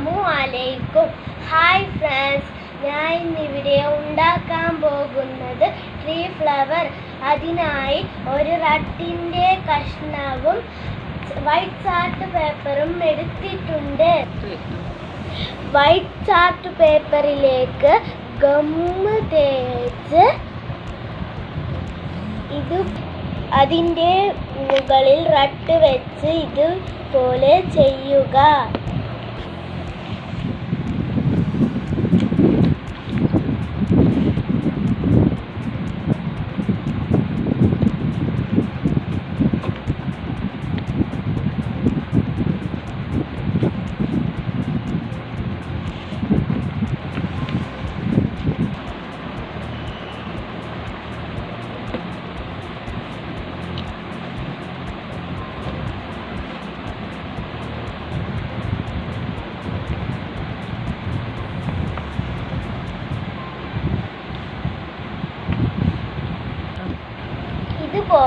അസ്സലാമു അലൈക്കും. Hi friends ഞാൻ ഇന്നിവിടെ ഉണ്ടാക്കാൻ പോകുന്നത് ട്രീ ഫ്ലവർ അതിനായി ഒരു റട്ടിന്റെ കഷ്ണവും വൈറ്റ് ചാർട്ട് പേപ്പറും എടുത്തിട്ടുണ്ട്. വൈറ്റ് ചാർട്ട് പേപ്പറിലേക്ക് ഗമ്മ് തേച്ച് ഇത് അതിന്റെ മുകളിൽ റട്ട് വെച്ച് ഇതുപോലെ ചെയ്യുക.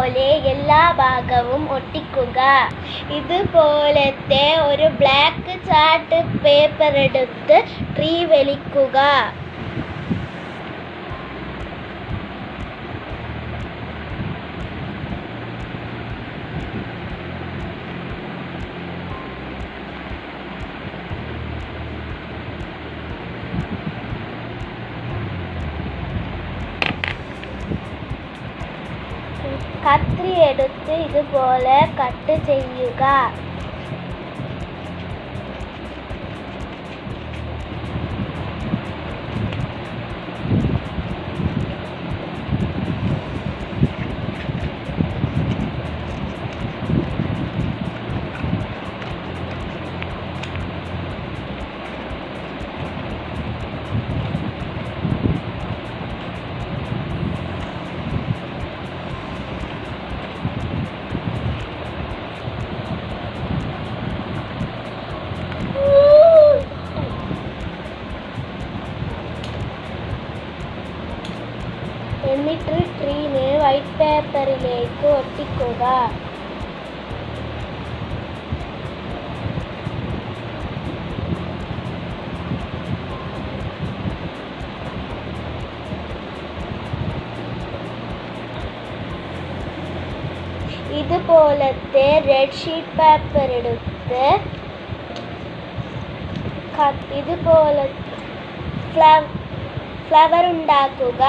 ഇതുപോലെ എല്ലാ ഭാഗവും ഒട്ടിക്കുക. ഇതുപോലത്തെ ഒരു ബ്ലാക്ക് ചാർട്ട് പേപ്പർ എടുത്ത് ട്രീ വലിക്കുക. കത്രി എടുത്ത് ഇതുപോലെ കട്ട് ചെയ്യുക എന്നിട്ട് ട്രീന് വൈറ്റ് പേപ്പറിലേക്ക് ഒട്ടിക്കുക. ഇതുപോലത്തെ റെഡ് ഷീറ്റ് പേപ്പർ എടുത്ത് ക- ഇതുപോലെ ഫ്ലവർ ഉണ്ടാക്കുക.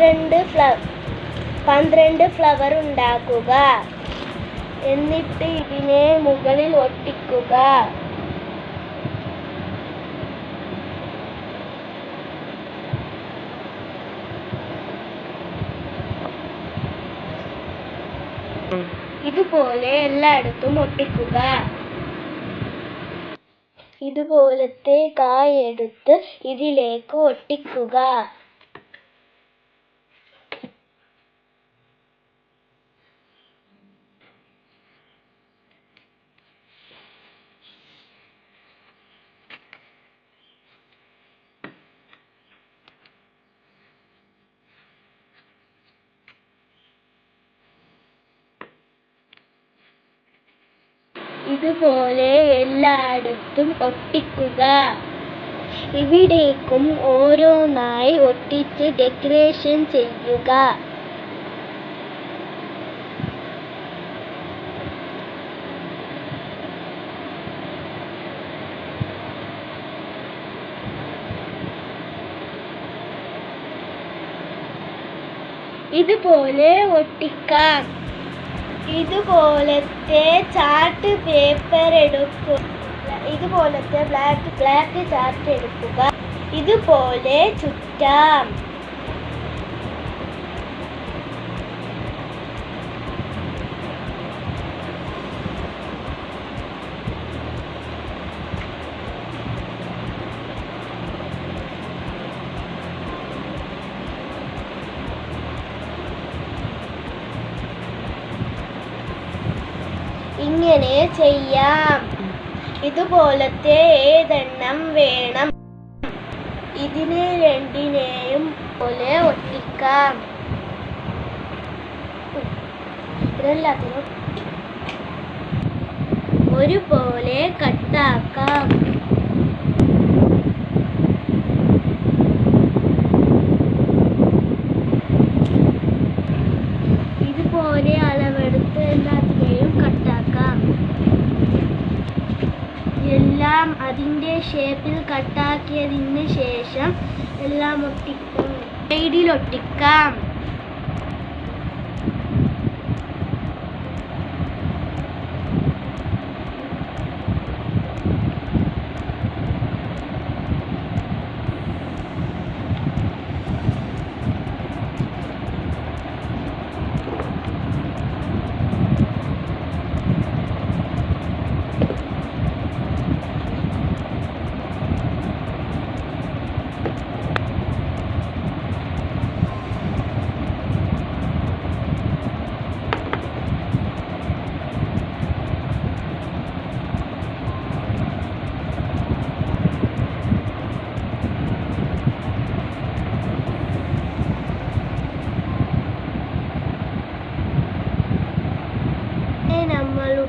പന്ത്രണ്ട് ഫ്ലവർ പന്ത്രണ്ട് ഫ്ലവർ ഉണ്ടാക്കുക. എന്നിട്ട് ഇതിനെ മുകളിൽ ഒട്ടിക്കുക. ഇതുപോലെ എല്ലായിടത്തും ഒട്ടിക്കുക. ഇതുപോലത്തെ കായ എടുത്ത് ഇതിലേക്ക് ഒട്ടിക്കുക. ഇതുപോലെ എല്ലായിടത്തും ഒട്ടിക്കുക. ഇവിടേക്കും ഓരോന്നായി ഒട്ടിച്ച് ഡെക്കറേഷൻ ചെയ്യുക. ഇതുപോലെ ഒട്ടിക്കാം. ഇതുപോലത്തെ ചാർട്ട് പേപ്പർ എടുക്കുക ഇതുപോലത്തെ ബ്ലാക്ക് ബ്ലാക്ക് ചാർട്ട് എടുക്കുക. ഇതുപോലെ ചുറ്റാം. ഇങ്ങനെ ചെയ്യാം. ഇതുപോലത്തെ ഏതെണ്ണം വേണം? ഇതിനെ രണ്ടിനെയും പോലെ ഒട്ടിക്കാം. ഇതെല്ലാത്തിനും ഒരുപോലെ കട്ടാക്കാം ഇതുപോലെ അളവെടുത്ത് എല്ലാത്തിനെയും കട്ടാക്കാം എല്ലാം അതിന്റെ ഷേപ്പിൽ കട്ടാക്കിയതിന് ശേഷം എല്ലാം ഒട്ടിക്കും. സൈഡിൽ ഒട്ടിക്കാം.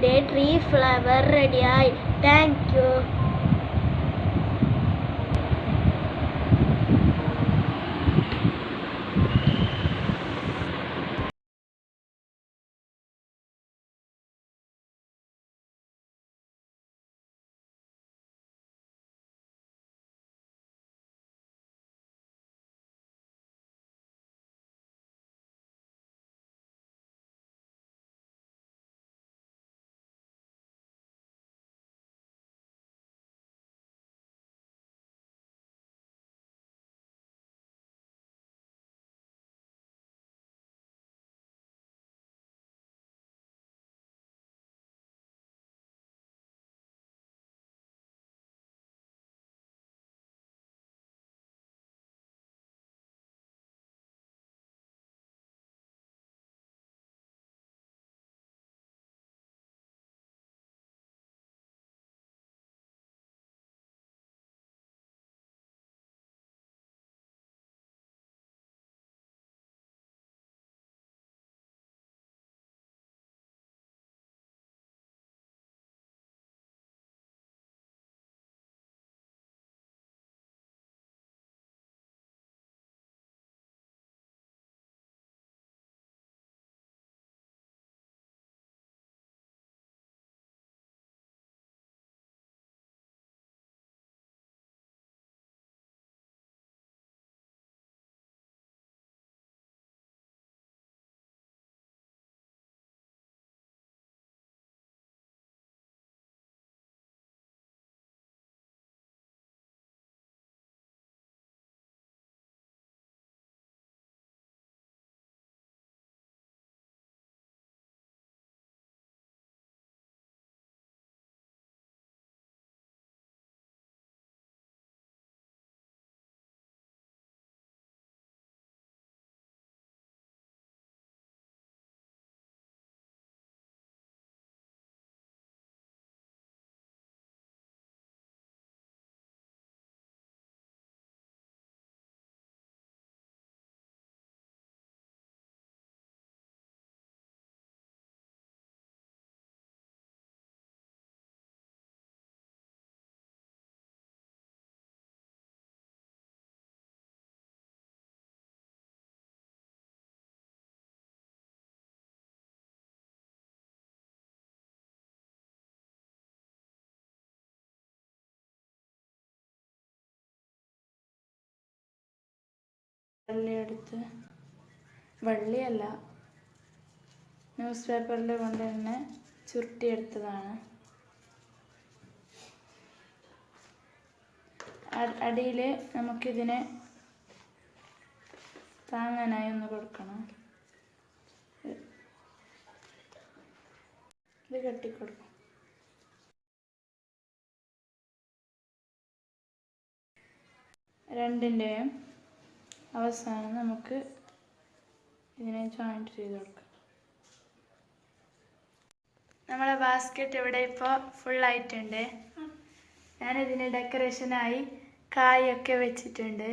നമ്മളുടെ ട്രീ ഫ്ലവർ റെഡിയായി താങ്ക് യു എടുത്ത് വള്ളിയല്ല. ന്യൂസ് പേപ്പറിൽ കൊണ്ട് തന്നെ ചുരുട്ടിയെടുത്തതാണ് അടിയിൽ നമുക്കിതിനെ താങ്ങാനായി ഒന്ന് കൊടുക്കണം. ഇത് കെട്ടിക്കൊടുക്കും. രണ്ടിന്റെയും അവസാനം നമുക്ക് ഇതിനെ ജോയിന്റ് ചെയ്ത് കൊടുക്കാം. നമ്മളെ ബാസ്ക്കറ്റ് ഇവിടെ ഇപ്പോൾ ഫുള്ളായിട്ടുണ്ട് ഞാനിതിന് ഡെക്കറേഷനായി കായൊക്കെ വെച്ചിട്ടുണ്ട്.